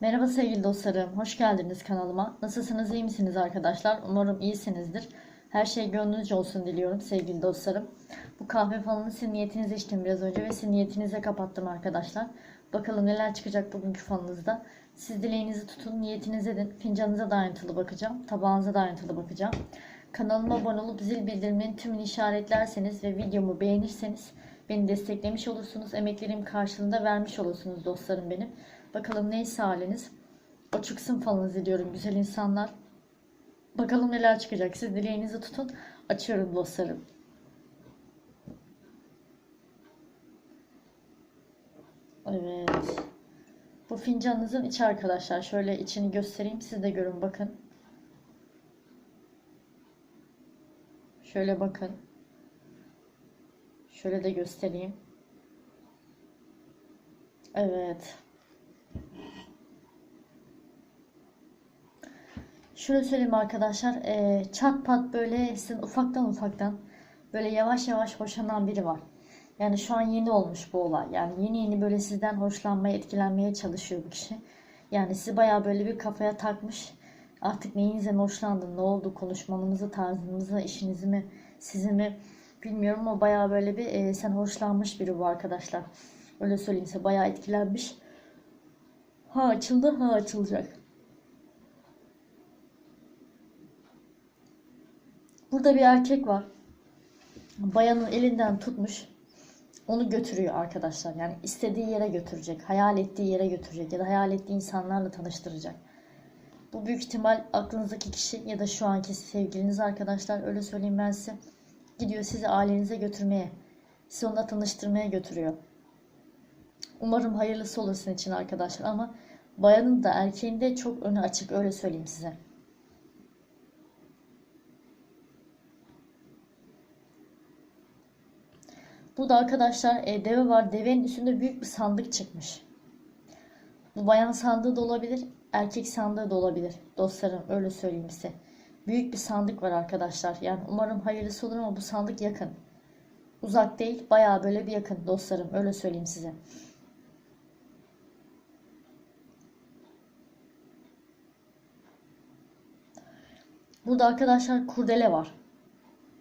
Merhaba sevgili dostlarım, hoş geldiniz kanalıma. Nasılsınız, iyi misiniz arkadaşlar? Umarım iyisinizdir. Her şey gönlünüzce olsun diliyorum sevgili dostlarım. Bu kahve falını sizin niyetinize içtim biraz önce ve sizin niyetinize kapattım arkadaşlar. Bakalım neler çıkacak bugünkü falınızda. Siz dileğinizi tutun, niyetinize edin. Fincanınıza da ayrıntılı bakacağım, tabağınıza da ayrıntılı bakacağım. Kanalıma abone olup zil bildiriminin tümünü işaretlerseniz ve videomu beğenirseniz beni desteklemiş olursunuz. Emeklerim karşılığında vermiş olursunuz dostlarım benim. Bakalım neyse haliniz. O çıksın falınız diliyorum güzel insanlar. Bakalım neler çıkacak. Siz dileğinizi tutun. Açıyorum dostlarım. Evet. Bu fincanınızın içi arkadaşlar. Şöyle içini göstereyim. Siz de görün bakın. Şöyle bakın. Şöyle de göstereyim. Evet. Şöyle söyleyeyim arkadaşlar. eee, çat pat böyle sizin ufaktan ufaktan böyle yavaş yavaş hoşlanan biri var. Yani şu an yeni olmuş bu olay. Yani yeni yeni böyle sizden hoşlanmaya, etkilenmeye çalışıyor bu kişi. Yani sizi bayağı böyle bir kafaya takmış. Artık neyinizden hoşlandın, ne oldu, konuşmanızı, tarzınızı, işinizi mi, sizi mi bilmiyorum ama bayağı böyle bir eee, sen hoşlanmış biri bu arkadaşlar. Öyle söyleyeyim size bayağı etkilenmiş. Ha açıldı, ha açılacak. Burada bir erkek var. Bayanın elinden tutmuş. Onu götürüyor arkadaşlar. Yani istediği yere götürecek. Hayal ettiği yere götürecek. Ya da hayal ettiği insanlarla tanıştıracak. Bu büyük ihtimal aklınızdaki kişi ya da şu anki sevgiliniz arkadaşlar. Öyle söyleyeyim ben size. Gidiyor sizi ailenize götürmeye. Sizi onunla tanıştırmaya götürüyor. Umarım hayırlısı olur sizin için arkadaşlar. Ama bayanın da erkeğin de çok önü açık. Öyle söyleyeyim size. Burada arkadaşlar e, deve var. Devenin üstünde büyük bir sandık çıkmış. Bu bayan sandığı da olabilir. Erkek sandığı da olabilir. Dostlarım öyle söyleyeyim size. Büyük bir sandık var arkadaşlar. Yani umarım hayırlısı olur ama bu sandık yakın. Uzak değil. Bayağı böyle bir yakın dostlarım. Öyle söyleyeyim size. Burada arkadaşlar kurdele var.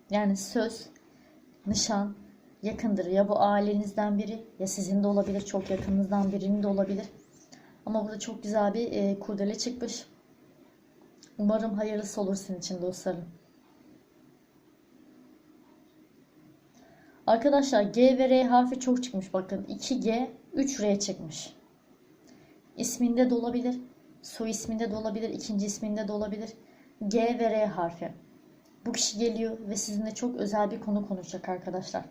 Yani söz, nişan, yakındır. Ya bu ailenizden biri ya sizin de olabilir. Çok yakınınızdan birinin de olabilir. Ama burada çok güzel bir e, kurdele çıkmış. Umarım hayırlısı olur sizin için dostlarım. Arkadaşlar G ve R harfi çok çıkmış. Bakın 2G 3R çıkmış. İsminde de olabilir. Soy isminde de olabilir. ikinci isminde de olabilir. G ve R harfi. Bu kişi geliyor ve sizinle çok özel bir konu konuşacak arkadaşlar.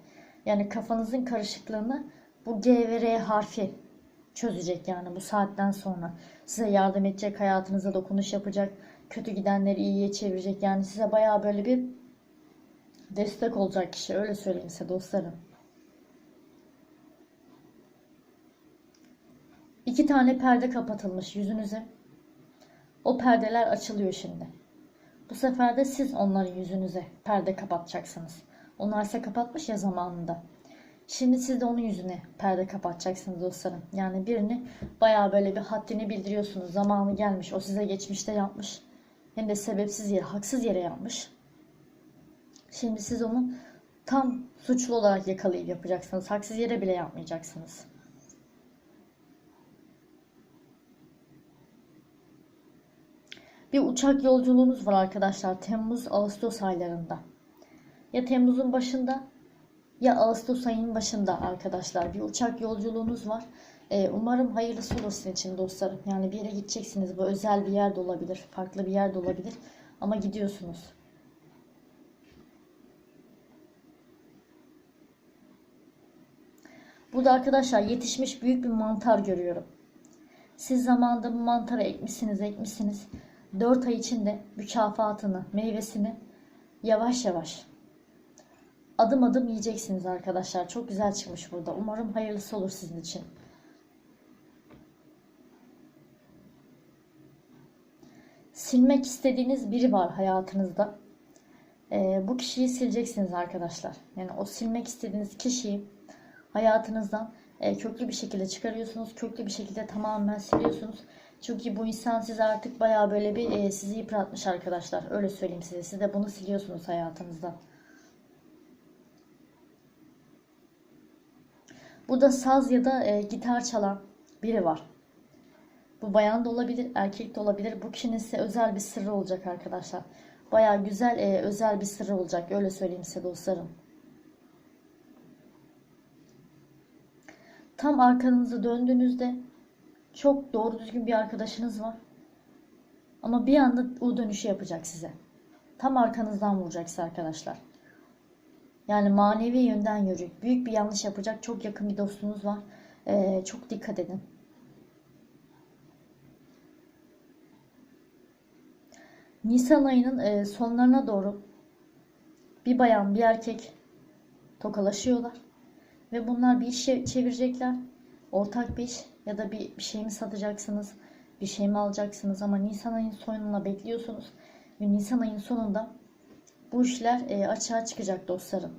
Yani kafanızın karışıklığını bu G ve R harfi çözecek yani bu saatten sonra. Size yardım edecek, hayatınıza dokunuş yapacak, kötü gidenleri iyiye çevirecek. Yani size bayağı böyle bir destek olacak kişi. Öyle söyleyeyim size dostlarım. İki tane perde kapatılmış yüzünüze. O perdeler açılıyor şimdi. Bu sefer de siz onların yüzünüze perde kapatacaksınız. Onlar ise kapatmış ya zamanında. Şimdi siz de onun yüzüne perde kapatacaksınız dostlarım. Yani birini bayağı böyle bir haddini bildiriyorsunuz. Zamanı gelmiş. O size geçmişte yapmış. Hem de sebepsiz yere, haksız yere yapmış. Şimdi siz onu tam suçlu olarak yakalayıp yapacaksınız. Haksız yere bile yapmayacaksınız. Bir uçak yolculuğunuz var arkadaşlar. Temmuz-Ağustos aylarında. Ya Temmuz'un başında ya Ağustos ayının başında arkadaşlar bir uçak yolculuğunuz var. Ee, umarım hayırlısı olur sizin için dostlarım. Yani bir yere gideceksiniz. Bu özel bir yerde olabilir. Farklı bir yerde olabilir. Ama gidiyorsunuz. Burada arkadaşlar yetişmiş büyük bir mantar görüyorum. Siz zamanında bu mantarı ekmişsiniz, ekmişsiniz. 4 ay içinde mükafatını, meyvesini yavaş yavaş adım adım yiyeceksiniz arkadaşlar. Çok güzel çıkmış burada. Umarım hayırlısı olur sizin için. Silmek istediğiniz biri var hayatınızda. Ee, bu kişiyi sileceksiniz arkadaşlar. Yani o silmek istediğiniz kişiyi hayatınızdan e, köklü bir şekilde çıkarıyorsunuz. Köklü bir şekilde tamamen siliyorsunuz. Çünkü bu insan size artık bayağı böyle bir e, sizi yıpratmış arkadaşlar. Öyle söyleyeyim size. Siz de bunu siliyorsunuz hayatınızdan. Burada saz ya da e, gitar çalan biri var. Bu bayan da olabilir, erkek de olabilir. Bu kişinin size özel bir sırrı olacak arkadaşlar. Bayağı güzel, e, özel bir sırrı olacak. Öyle söyleyeyim size dostlarım. Tam arkanızı döndüğünüzde çok doğru düzgün bir arkadaşınız var. Ama bir anda o dönüşü yapacak size. Tam arkanızdan vuracak size arkadaşlar. Yani manevi yönden yürüyecek. Büyük bir yanlış yapacak. Çok yakın bir dostunuz var. Ee, çok dikkat edin. Nisan ayının e, sonlarına doğru bir bayan bir erkek tokalaşıyorlar. Ve bunlar bir iş çevirecekler. Ortak bir iş ya da bir, bir şey mi satacaksınız, bir şey mi alacaksınız ama Nisan ayının sonuna bekliyorsunuz. Ve Nisan ayının sonunda bu işler e, açığa çıkacak dostlarım.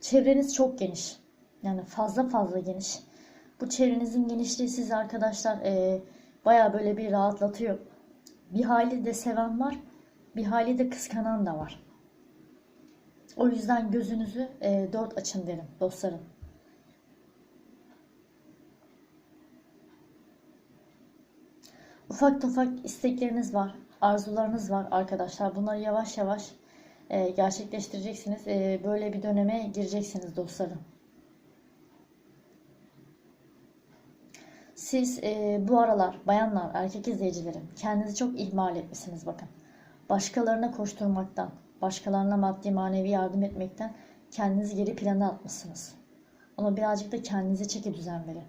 Çevreniz çok geniş. Yani fazla fazla geniş. Bu çevrenizin genişliği sizi arkadaşlar e, baya böyle bir rahatlatıyor. Bir hali de seven var. Bir hali de kıskanan da var. O yüzden gözünüzü e, dört açın derim dostlarım. Ufak tefek istekleriniz var, arzularınız var arkadaşlar. Bunları yavaş yavaş e, gerçekleştireceksiniz. E, böyle bir döneme gireceksiniz dostlarım. Siz e, bu aralar bayanlar, erkek izleyicilerim kendinizi çok ihmal etmişsiniz bakın. Başkalarına koşturmaktan, başkalarına maddi manevi yardım etmekten kendinizi geri plana atmışsınız. Ama birazcık da kendinize çeki düzen verin.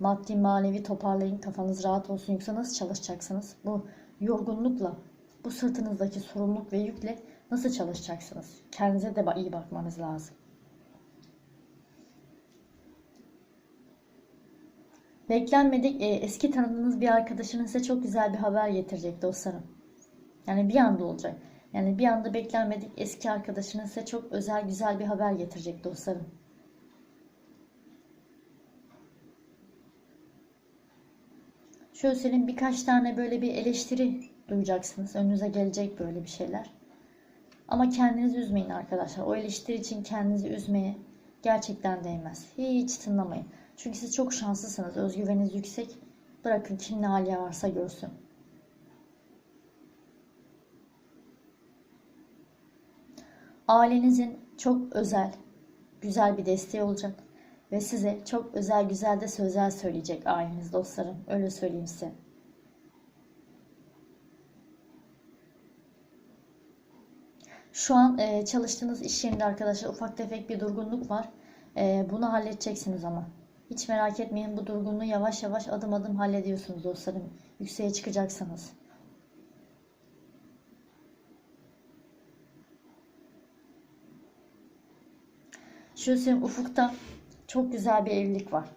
Maddi manevi toparlayın, kafanız rahat olsun. Yoksa nasıl çalışacaksınız? Bu yorgunlukla, bu sırtınızdaki sorumluluk ve yükle nasıl çalışacaksınız? Kendinize de iyi bakmanız lazım. Beklenmedik e, eski tanıdığınız bir arkadaşınız size çok güzel bir haber getirecek dostlarım. Yani bir anda olacak. Yani bir anda beklenmedik eski arkadaşınız size çok özel güzel bir haber getirecek dostlarım. Söyleyeyim birkaç tane böyle bir eleştiri duyacaksınız. Önünüze gelecek böyle bir şeyler. Ama kendinizi üzmeyin arkadaşlar. O eleştiri için kendinizi üzmeye gerçekten değmez. Hiç tınlamayın. Çünkü siz çok şanslısınız. Özgüveniniz yüksek. Bırakın kim ne hal varsa görsün. Ailenizin çok özel, güzel bir desteği olacak. Ve size çok özel güzel de sözler söyleyecek aileniz dostlarım. Öyle söyleyeyim size. Şu an e, çalıştığınız iş yerinde arkadaşlar ufak tefek bir durgunluk var. E, bunu halledeceksiniz ama. Hiç merak etmeyin bu durgunluğu yavaş yavaş adım adım hallediyorsunuz dostlarım. Yükseğe çıkacaksınız. Söyleyeyim ufukta çok güzel bir evlilik var.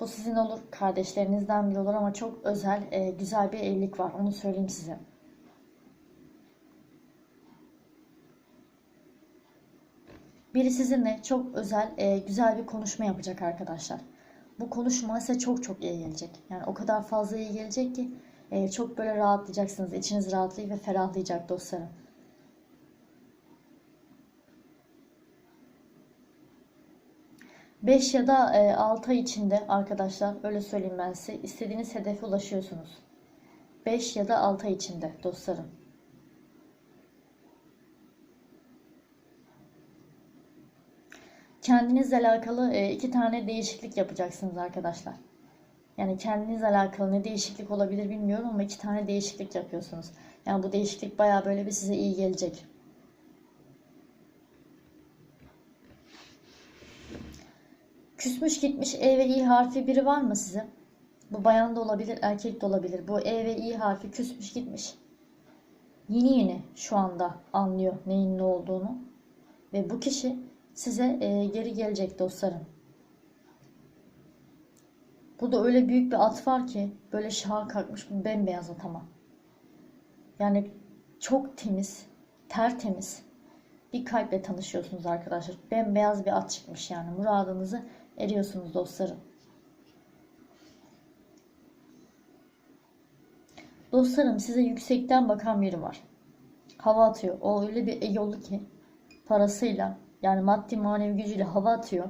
Bu sizin olur, kardeşlerinizden biri olur ama çok özel, e, güzel bir evlilik var. Onu söyleyeyim size. Biri sizinle çok özel, e, güzel bir konuşma yapacak arkadaşlar. Bu konuşma size çok çok iyi gelecek. Yani o kadar fazla iyi gelecek ki e, çok böyle rahatlayacaksınız. İçiniz rahatlayıp ve ferahlayacak dostlarım. 5 ya da 6 e, ay içinde arkadaşlar öyle söyleyeyim ben size istediğiniz hedefe ulaşıyorsunuz. 5 ya da 6 ay içinde dostlarım. Kendinizle alakalı e, iki tane değişiklik yapacaksınız arkadaşlar. Yani kendinizle alakalı ne değişiklik olabilir bilmiyorum ama iki tane değişiklik yapıyorsunuz. Yani bu değişiklik baya böyle bir size iyi gelecek. Küsmüş gitmiş E ve İ harfi biri var mı size? Bu bayan da olabilir, erkek de olabilir. Bu E ve İ harfi küsmüş gitmiş. Yeni yeni şu anda anlıyor neyin ne olduğunu. Ve bu kişi size e, geri gelecek dostlarım. Burada öyle büyük bir at var ki böyle şaha kalkmış bembeyaz at ama. Yani çok temiz, tertemiz. bir kalple tanışıyorsunuz arkadaşlar. Bembeyaz bir at çıkmış yani. Muradınızı eriyorsunuz dostlarım. Dostlarım size yüksekten bakan biri var. Hava atıyor. O öyle bir egolu ki parasıyla yani maddi manevi gücüyle hava atıyor.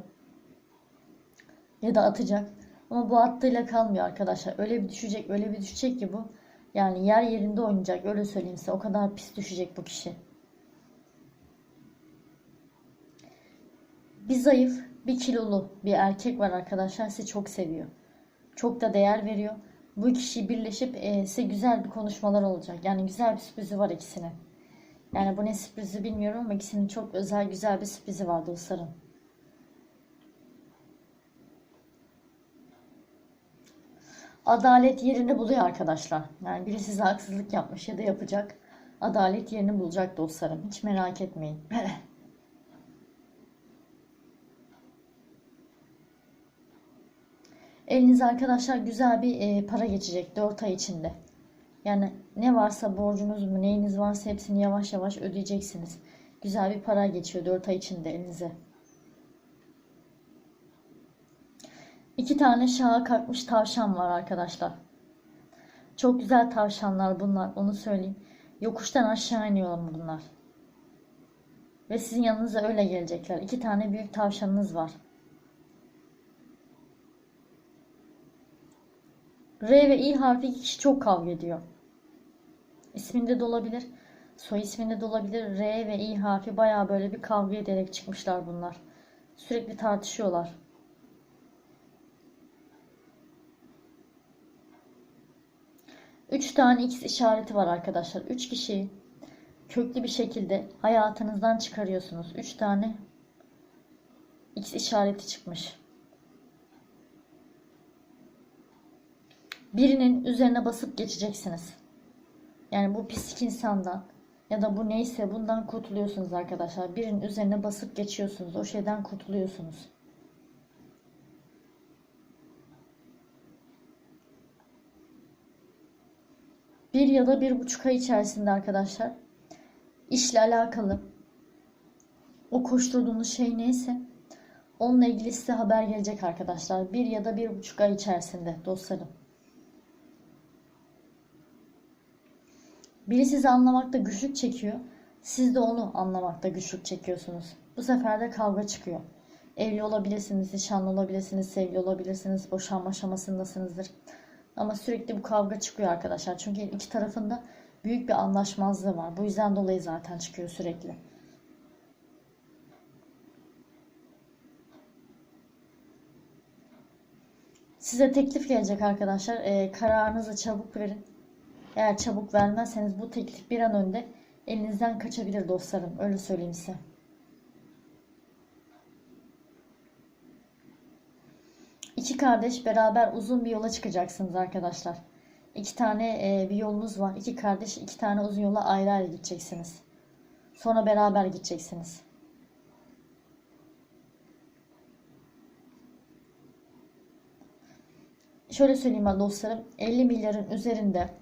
Ya da atacak. Ama bu attığıyla kalmıyor arkadaşlar. Öyle bir düşecek, öyle bir düşecek ki bu. Yani yer yerinde oynayacak. Öyle söyleyeyim size. O kadar pis düşecek bu kişi. Bir zayıf, bir kilolu bir erkek var arkadaşlar. Sizi çok seviyor. Çok da değer veriyor. Bu kişi birleşip e, size güzel bir konuşmalar olacak. Yani güzel bir sürprizi var ikisine. Yani bu ne sürprizi bilmiyorum ama ikisinin çok özel güzel bir sürprizi var dostlarım. Adalet yerini buluyor arkadaşlar. Yani biri size haksızlık yapmış ya da yapacak. Adalet yerini bulacak dostlarım. Hiç merak etmeyin. Elinize arkadaşlar güzel bir e, para geçecek 4 ay içinde. Yani ne varsa borcunuz mu neyiniz varsa hepsini yavaş yavaş ödeyeceksiniz. Güzel bir para geçiyor 4 ay içinde elinize. İki tane şaha kalkmış tavşan var arkadaşlar. Çok güzel tavşanlar bunlar onu söyleyeyim. Yokuştan aşağı iniyor bunlar. Ve sizin yanınıza öyle gelecekler. İki tane büyük tavşanınız var. R ve İ harfi iki kişi çok kavga ediyor. İsminde de olabilir. Soy isminde de olabilir. R ve İ harfi baya böyle bir kavga ederek çıkmışlar bunlar. Sürekli tartışıyorlar. Üç tane X işareti var arkadaşlar. Üç kişiyi köklü bir şekilde hayatınızdan çıkarıyorsunuz. Üç tane X işareti çıkmış. Birinin üzerine basıp geçeceksiniz. Yani bu pislik insandan ya da bu neyse bundan kurtuluyorsunuz arkadaşlar. Birinin üzerine basıp geçiyorsunuz. O şeyden kurtuluyorsunuz. Bir ya da bir buçuk ay içerisinde arkadaşlar işle alakalı o koşturduğunuz şey neyse onunla ilgili size haber gelecek arkadaşlar. Bir ya da bir buçuk ay içerisinde dostlarım. Biri sizi anlamakta güçlük çekiyor. Siz de onu anlamakta güçlük çekiyorsunuz. Bu sefer de kavga çıkıyor. Evli olabilirsiniz, nişanlı olabilirsiniz, sevgili olabilirsiniz, boşanma aşamasındasınızdır. Ama sürekli bu kavga çıkıyor arkadaşlar. Çünkü iki tarafında büyük bir anlaşmazlığı var. Bu yüzden dolayı zaten çıkıyor sürekli. Size teklif gelecek arkadaşlar. Ee, kararınızı çabuk verin. Eğer çabuk vermezseniz bu teklif bir an önde elinizden kaçabilir dostlarım. Öyle söyleyeyim size. İki kardeş beraber uzun bir yola çıkacaksınız arkadaşlar. İki tane e, bir yolunuz var. İki kardeş iki tane uzun yola ayrı ayrı gideceksiniz. Sonra beraber gideceksiniz. Şöyle söyleyeyim ben dostlarım. 50 milyarın üzerinde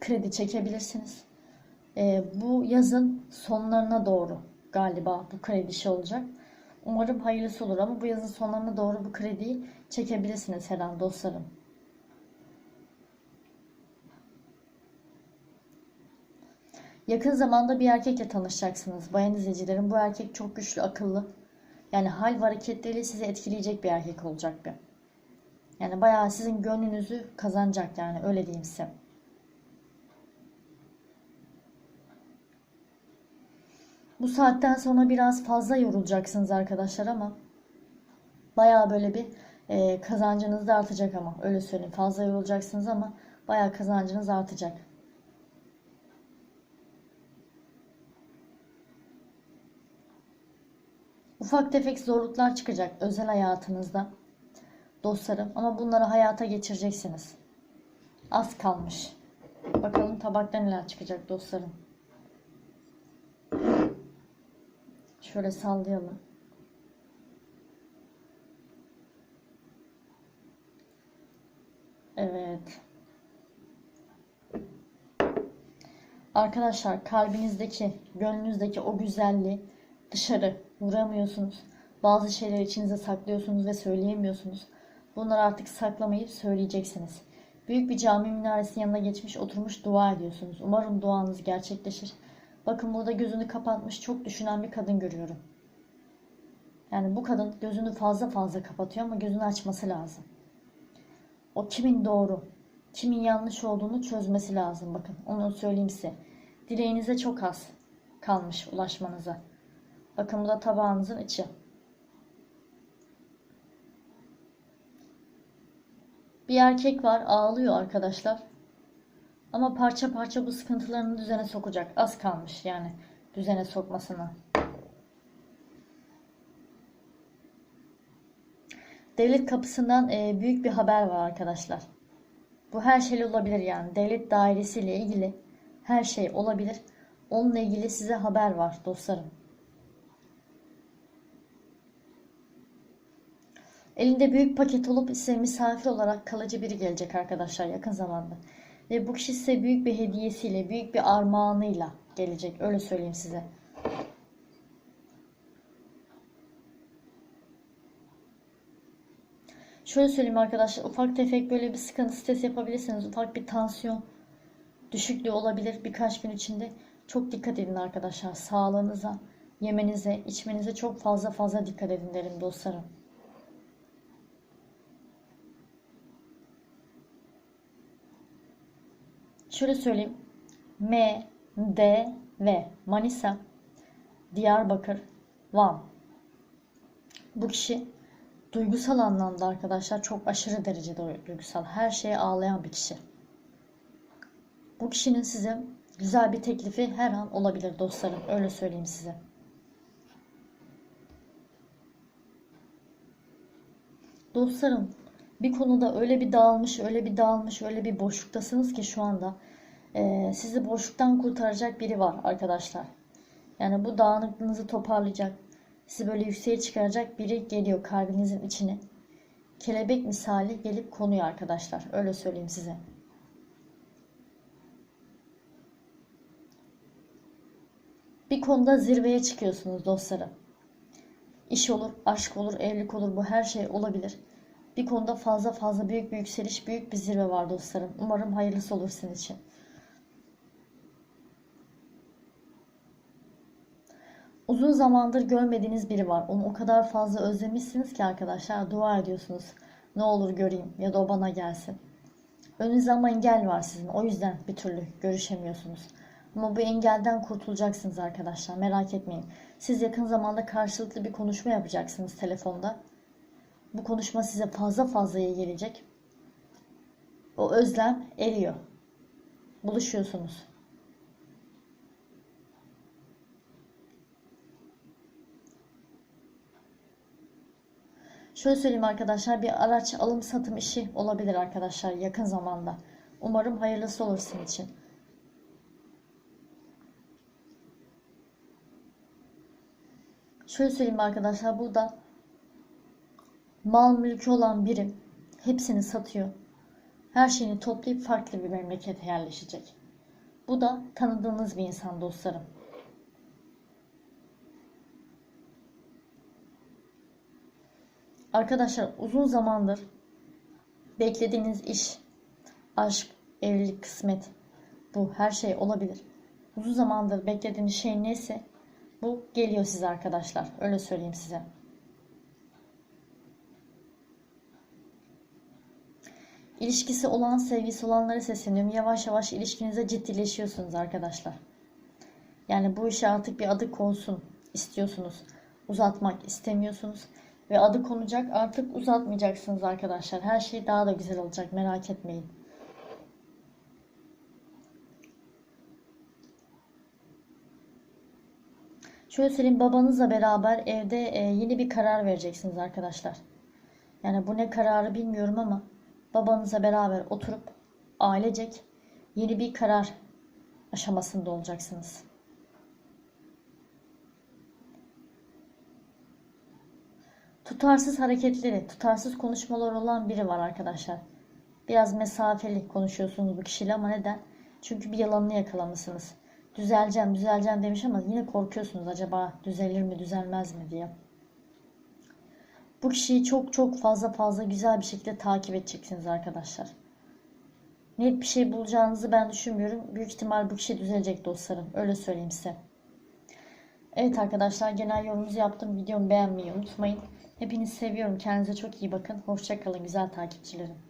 kredi çekebilirsiniz. E, bu yazın sonlarına doğru galiba bu kredi işi olacak. Umarım hayırlısı olur ama bu yazın sonlarına doğru bu krediyi çekebilirsiniz her dostlarım. Yakın zamanda bir erkekle tanışacaksınız. Bayan izleyicilerim bu erkek çok güçlü, akıllı. Yani hal ve hareketleriyle sizi etkileyecek bir erkek olacak bir. Yani bayağı sizin gönlünüzü kazanacak yani öyle diyeyim size. Bu saatten sonra biraz fazla yorulacaksınız arkadaşlar ama baya böyle bir e, kazancınız da artacak ama öyle söyleyeyim. Fazla yorulacaksınız ama baya kazancınız artacak. Ufak tefek zorluklar çıkacak özel hayatınızda dostlarım ama bunları hayata geçireceksiniz. Az kalmış. Bakalım tabakta neler çıkacak dostlarım. Şöyle sallayalım. Evet. Arkadaşlar kalbinizdeki, gönlünüzdeki o güzelliği dışarı vuramıyorsunuz. Bazı şeyleri içinize saklıyorsunuz ve söyleyemiyorsunuz. Bunları artık saklamayıp söyleyeceksiniz. Büyük bir cami minaresinin yanına geçmiş oturmuş dua ediyorsunuz. Umarım duanız gerçekleşir. Bakın burada gözünü kapatmış çok düşünen bir kadın görüyorum. Yani bu kadın gözünü fazla fazla kapatıyor ama gözünü açması lazım. O kimin doğru, kimin yanlış olduğunu çözmesi lazım. Bakın onu söyleyeyim size. Dileğinize çok az kalmış ulaşmanıza. Bakın bu da tabağınızın içi. Bir erkek var ağlıyor arkadaşlar. Ama parça parça bu sıkıntılarını düzene sokacak. Az kalmış yani düzene sokmasına. Devlet kapısından e, büyük bir haber var arkadaşlar. Bu her şey olabilir yani. Devlet dairesiyle ilgili her şey olabilir. Onunla ilgili size haber var dostlarım. Elinde büyük paket olup size misafir olarak kalıcı biri gelecek arkadaşlar yakın zamanda. Ve bu kişi size büyük bir hediyesiyle, büyük bir armağanıyla gelecek. Öyle söyleyeyim size. Şöyle söyleyeyim arkadaşlar. Ufak tefek böyle bir sıkıntı stres yapabilirsiniz. Ufak bir tansiyon düşüklüğü olabilir birkaç gün içinde. Çok dikkat edin arkadaşlar. Sağlığınıza, yemenize, içmenize çok fazla fazla dikkat edin derim dostlarım. Şöyle söyleyeyim. M, D ve Manisa, Diyarbakır, Van. Bu kişi duygusal anlamda arkadaşlar çok aşırı derecede duygusal. Her şeye ağlayan bir kişi. Bu kişinin size güzel bir teklifi her an olabilir dostlarım. Öyle söyleyeyim size. Dostlarım bir konuda öyle bir dağılmış, öyle bir dağılmış, öyle bir boşluktasınız ki şu anda e, sizi boşluktan kurtaracak biri var arkadaşlar. Yani bu dağınıklığınızı toparlayacak, sizi böyle yükseğe çıkaracak biri geliyor kalbinizin içine. Kelebek misali gelip konuyor arkadaşlar. Öyle söyleyeyim size. Bir konuda zirveye çıkıyorsunuz dostlarım. İş olur, aşk olur, evlilik olur bu her şey olabilir. Bir konuda fazla fazla büyük bir yükseliş, büyük bir zirve var dostlarım. Umarım hayırlısı olur sizin için. Uzun zamandır görmediğiniz biri var. Onu o kadar fazla özlemişsiniz ki arkadaşlar dua ediyorsunuz. Ne olur göreyim ya da o bana gelsin. Önünüzde ama engel var sizin. O yüzden bir türlü görüşemiyorsunuz. Ama bu engelden kurtulacaksınız arkadaşlar. Merak etmeyin. Siz yakın zamanda karşılıklı bir konuşma yapacaksınız telefonda. Bu konuşma size fazla fazla iyi gelecek. O özlem eriyor. Buluşuyorsunuz. Şöyle söyleyeyim arkadaşlar bir araç alım satım işi olabilir arkadaşlar yakın zamanda. Umarım hayırlısı olur sizin için. Şöyle söyleyeyim arkadaşlar burada mal mülkü olan biri hepsini satıyor. Her şeyini toplayıp farklı bir memlekete yerleşecek. Bu da tanıdığınız bir insan dostlarım. Arkadaşlar uzun zamandır beklediğiniz iş, aşk, evlilik, kısmet bu her şey olabilir. Uzun zamandır beklediğiniz şey neyse bu geliyor size arkadaşlar. Öyle söyleyeyim size. İlişkisi olan, sevgisi olanlara sesleniyorum. Yavaş yavaş ilişkinize ciddileşiyorsunuz arkadaşlar. Yani bu işe artık bir adı konsun istiyorsunuz. Uzatmak istemiyorsunuz. Ve adı konacak artık uzatmayacaksınız arkadaşlar. Her şey daha da güzel olacak merak etmeyin. Şöyle söyleyeyim babanızla beraber evde e, yeni bir karar vereceksiniz arkadaşlar. Yani bu ne kararı bilmiyorum ama babanızla beraber oturup ailecek yeni bir karar aşamasında olacaksınız. Tutarsız hareketleri, tutarsız konuşmalar olan biri var arkadaşlar. Biraz mesafeli konuşuyorsunuz bu kişiyle ama neden? Çünkü bir yalanını yakalamışsınız. düzeleceğim düzeleceğim demiş ama yine korkuyorsunuz acaba düzelir mi düzelmez mi diye. Bu kişiyi çok çok fazla fazla güzel bir şekilde takip edeceksiniz arkadaşlar. Net bir şey bulacağınızı ben düşünmüyorum. Büyük ihtimal bu kişi düzelecek dostlarım. Öyle söyleyeyim size. Evet arkadaşlar genel yorumunuzu yaptım. Videomu beğenmeyi unutmayın. Hepinizi seviyorum. Kendinize çok iyi bakın. Hoşçakalın güzel takipçilerim.